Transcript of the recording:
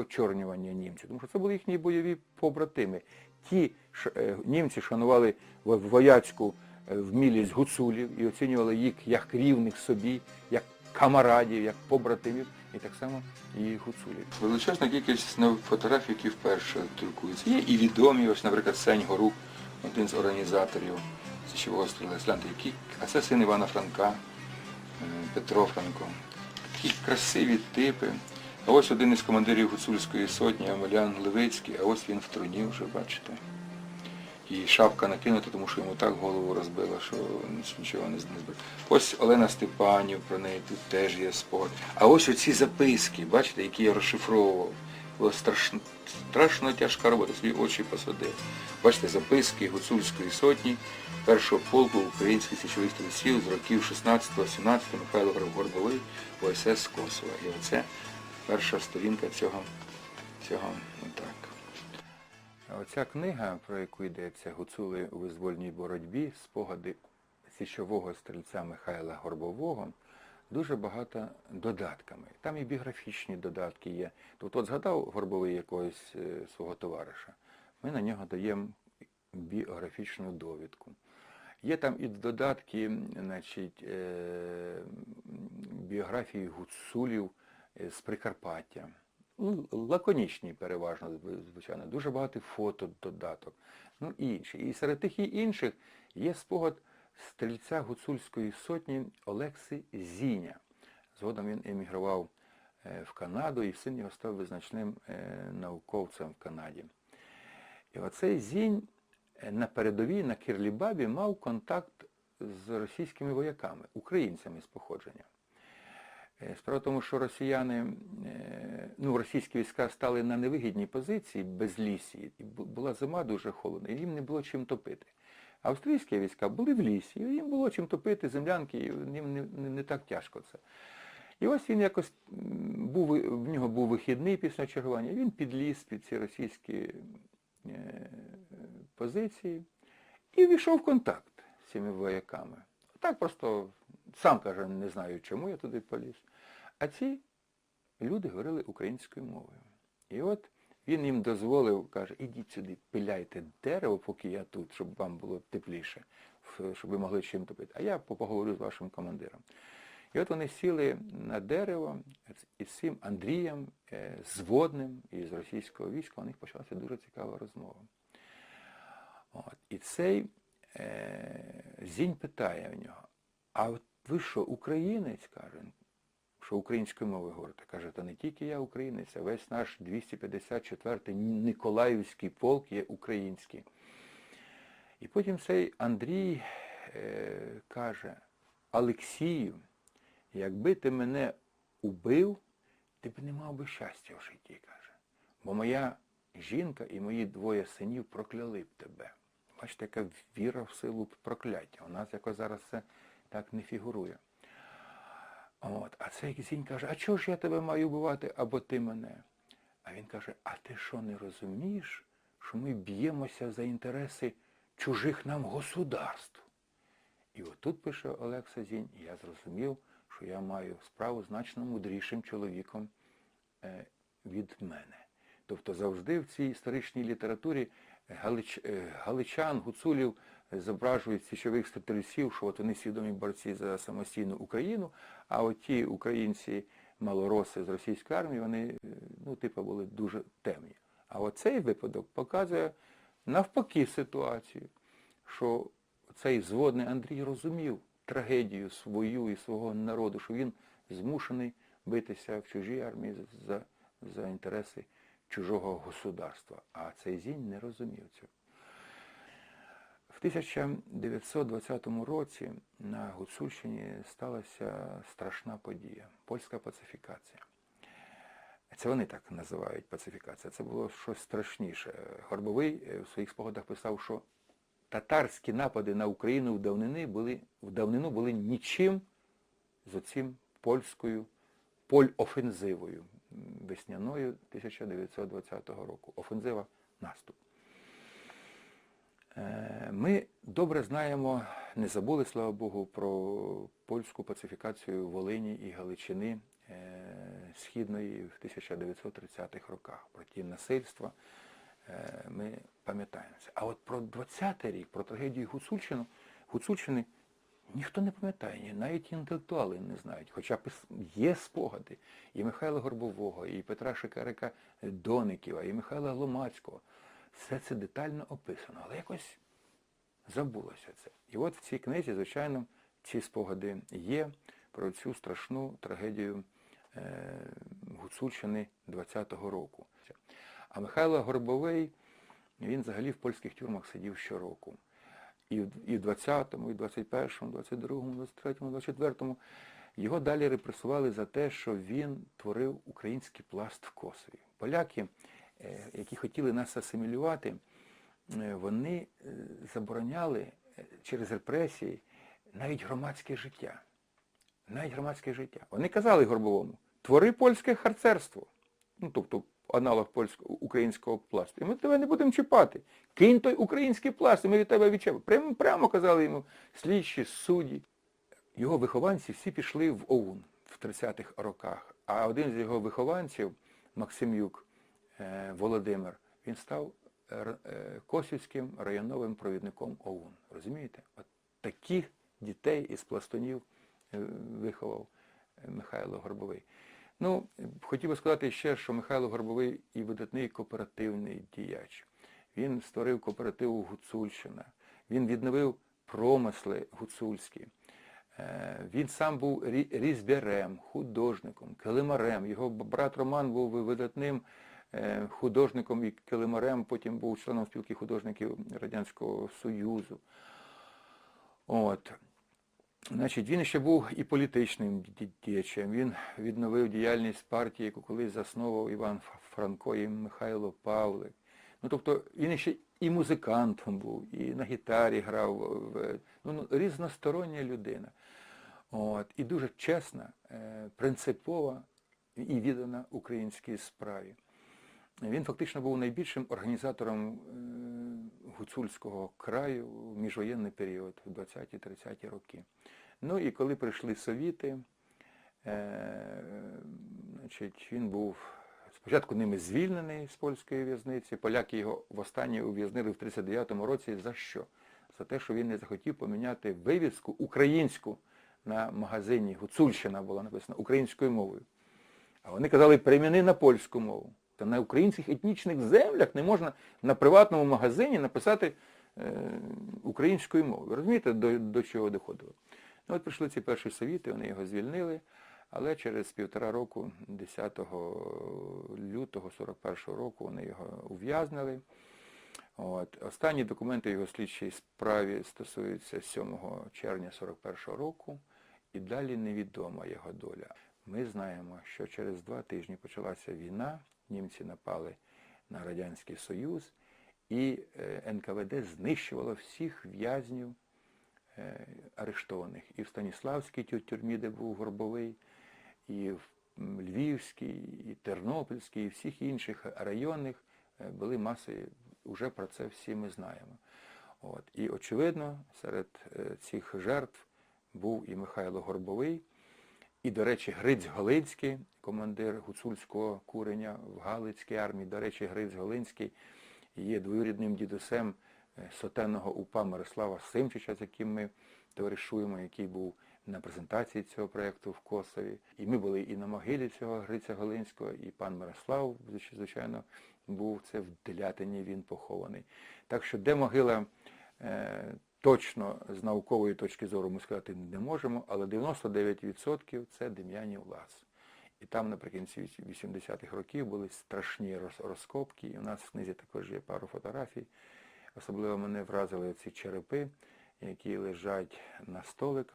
очорнювання німців, тому що це були їхні бойові побратими. Ті е, німці шанували вояцьку е, вмілість гуцулів і оцінювали їх як рівних собі, як камарадів, як побратимів, і так само і гуцулів. Величезна кількість фотографій, які вперше друкуються. Є і відомі, ось, наприклад, Сень Горук, один з організаторів січового стріла Селянти, який, а це син Івана Франка, е, Петро Франко. Такі красиві типи. А ось один із командирів гуцульської сотні, Амелян Левицький, а ось він в труні вже, бачите. І шапка накинута, тому що йому так голову розбила, що нічого не збив. Ось Олена Степанів, про неї тут теж є спогад. А ось оці записки, бачите, які я розшифровував. Було страшно, страшно тяжка робота, свої очі посадив. Бачите, записки гуцульської сотні, першого полку українських січових стрільців з років 16-17 Михайло Горбовий, ОСС Косова. І оце перша сторінка цього, цього отак. Оця книга, про яку йдеться Гуцули у визвольній боротьбі, спогади січового стрільця Михайла Горбового, дуже багато додатками. Там і біографічні додатки є. Тобто от згадав Горбовий якогось е, свого товариша, ми на нього даємо біографічну довідку. Є там і додатки, значить, е, біографії гуцулів з Прикарпаття. Ну, лаконічні переважно, звичайно, дуже багато фото додаток. Ну і інші. І серед тих і інших є спогад стрільця гуцульської сотні Олекси Зіня. Згодом він емігрував е, в Канаду і син його став визначним е, науковцем в Канаді. І оцей Зінь е, на передовій на Кирлібабі мав контакт з російськими вояками, українцями з походження. Е, Справа в тому, що росіяни, е, ну, російські війська стали на невигідній позиції без лісі, і була зима дуже холодна, і їм не було чим топити. Австрійські війська були в лісі, і їм було чим топити, землянки, і їм не, не, не так тяжко це. І ось він якось був, в нього був вихідний після чергування, він підліз під ці російські е, позиції і війшов в контакт з цими вояками. Так просто сам каже, не знаю, чому я туди поліз. А ці люди говорили українською мовою. І от він їм дозволив, каже, ідіть сюди, пиляйте дерево, поки я тут, щоб вам було тепліше, щоб ви могли чим топити. А я поговорю з вашим командиром. І от вони сіли на дерево із цим Андрієм, е, зводним із російського війська, у них почалася дуже цікава розмова. От. І цей е, Зінь питає в нього, а от ви що, українець? каже, що українською мовою говорите. Каже, та не тільки я українець, а весь наш 254-й Николаївський полк є український. І потім цей Андрій е, каже, Олексію, якби ти мене убив, ти б не мав би щастя в житті, каже. Бо моя жінка і мої двоє синів прокляли б тебе. Бачите, яка віра в силу прокляття. У нас якось зараз це так не фігурує. От. А цей кізінь каже, а чого ж я тебе маю вбивати, або ти мене? А він каже, а ти що не розумієш, що ми б'ємося за інтереси чужих нам государств? І отут пише Олекса Зінь, і я зрозумів, що я маю справу значно мудрішим чоловіком е, від мене. Тобто завжди в цій історичній літературі галич, е, галичан, гуцулів зображують січових стрільців, що от вони свідомі борці за самостійну Україну, а от ті українці малороси з російської армії, вони, е, ну, типу, були дуже темні. А оцей випадок показує навпаки ситуацію, що цей зводний Андрій розумів трагедію свою і свого народу, що він змушений битися в чужій армії за, за інтереси чужого государства. А цей Зінь не розумів цього. В 1920 році на Гуцульщині сталася страшна подія польська пацифікація. Це вони так називають пацифікація. Це було щось страшніше. Горбовий е, в своїх спогадах писав, що татарські напади на Україну в давнини були, в давнину були нічим з оцим польською поль-офензивою весняною 1920 року. Офензива наступ. Е, Ми добре знаємо, не забули, слава Богу, про польську пацифікацію Волині і Галичини е, Східної в 1930-х роках. Про ті насильства е, ми пам'ятаємо це. А от про 20-й рік, про трагедію Гуцульщину, Гуцульщини ніхто не пам'ятає, навіть інтелектуали не знають. Хоча є спогади і Михайла Горбового, і Петра Шикарика Дониківа, і Михайла Ломацького. Все це детально описано, але якось забулося це. І от в цій книзі, звичайно, ці спогади є про цю страшну трагедію е, Гуцульщини 20-го року. А Михайло Горбовий, він взагалі в польських тюрмах сидів щороку. І в 20-му, і в 21-му, 22-му, 23-му, 24-му його далі репресували за те, що він творив український пласт в Косові. Поляки, які хотіли нас асимілювати, е, вони е, забороняли е, через репресії навіть громадське життя. Навіть громадське життя. Вони казали Горбовому, твори польське харцерство. Ну, тобто аналог польського українського пласту. І ми тебе не будемо чіпати. Кинь той український пласт, і ми від тебе відчепимо. Прямо, прямо казали йому слідчі, судді. Його вихованці всі пішли в ОУН в 30-х роках. А один з його вихованців, Максимюк е, Володимир, він став е, Косівським районовим провідником ОУН. Розумієте? От таких дітей із пластунів е, виховав е, Михайло Горбовий. Ну, е, хотів би сказати ще, що Михайло Горбовий і видатний кооперативний діяч. Він створив кооператив Гуцульщина, він відновив промисли гуцульські. Е, Він сам був рі- різьбярем, художником, килимарем. Його брат Роман був видатним е, художником і килимарем, потім був членом спілки художників Радянського Союзу. От. Значить, він ще був і політичним ді- діячем. Він відновив діяльність партії, яку колись заснував Іван Франко і Михайло Павлик. Ну, тобто він ще і музикантом був, і на гітарі грав, ну, ну, різностороння людина. От, і дуже чесна, е, принципова і віддана українській справі. Він фактично був найбільшим організатором е, гуцульського краю в міжвоєнний період, в 20-30 роки. Ну і коли прийшли совіти, е, значить, він був спочатку ними звільнений з польської в'язниці. Поляки його востаннє ув'язнили в 39-му році. За що? За те, що він не захотів поміняти вивіску українську на магазині. Гуцульщина була написана українською мовою. А вони казали, переміни на польську мову. Та на українських етнічних землях не можна на приватному магазині написати е, українською мовою. Розумієте, до, до чого доходило? Ну от прийшли ці перші совіти, вони його звільнили, але через півтора року, 10 лютого 41 року, вони його ув'язнили. От. Останні документи його слідчій справі стосуються 7 червня 41 року, і далі невідома його доля. Ми знаємо, що через два тижні почалася війна, німці напали на Радянський Союз, і е, НКВД знищувало всіх в'язнів е, арештованих. І в Станіславській тю- тюрмі, де був Горбовий, і в Львівській, і Тернопільській, і всіх інших районних е, були маси, вже про це всі ми знаємо. От. І очевидно, серед цих жертв був і Михайло Горбовий, і, до речі, Гриць Голинський, командир гуцульського куреня в Галицькій армії. До речі, Гриць Голинський є двоюрідним дідусем е, сотенного упа Мирослава Симчича, з яким ми товаришуємо, який був на презентації цього проєкту в Косові. І ми були і на могилі цього Гриця Голинського, і пан Мирослав, звичайно, був це в Делятині, він похований. Так що де могила е, точно з наукової точки зору ми сказати не можемо, але 99% це Дем'янів лаз. І там наприкінці 80-х років були страшні розкопки. І у нас в книзі також є пару фотографій. Особливо мене вразили ці черепи, які лежать на столиках.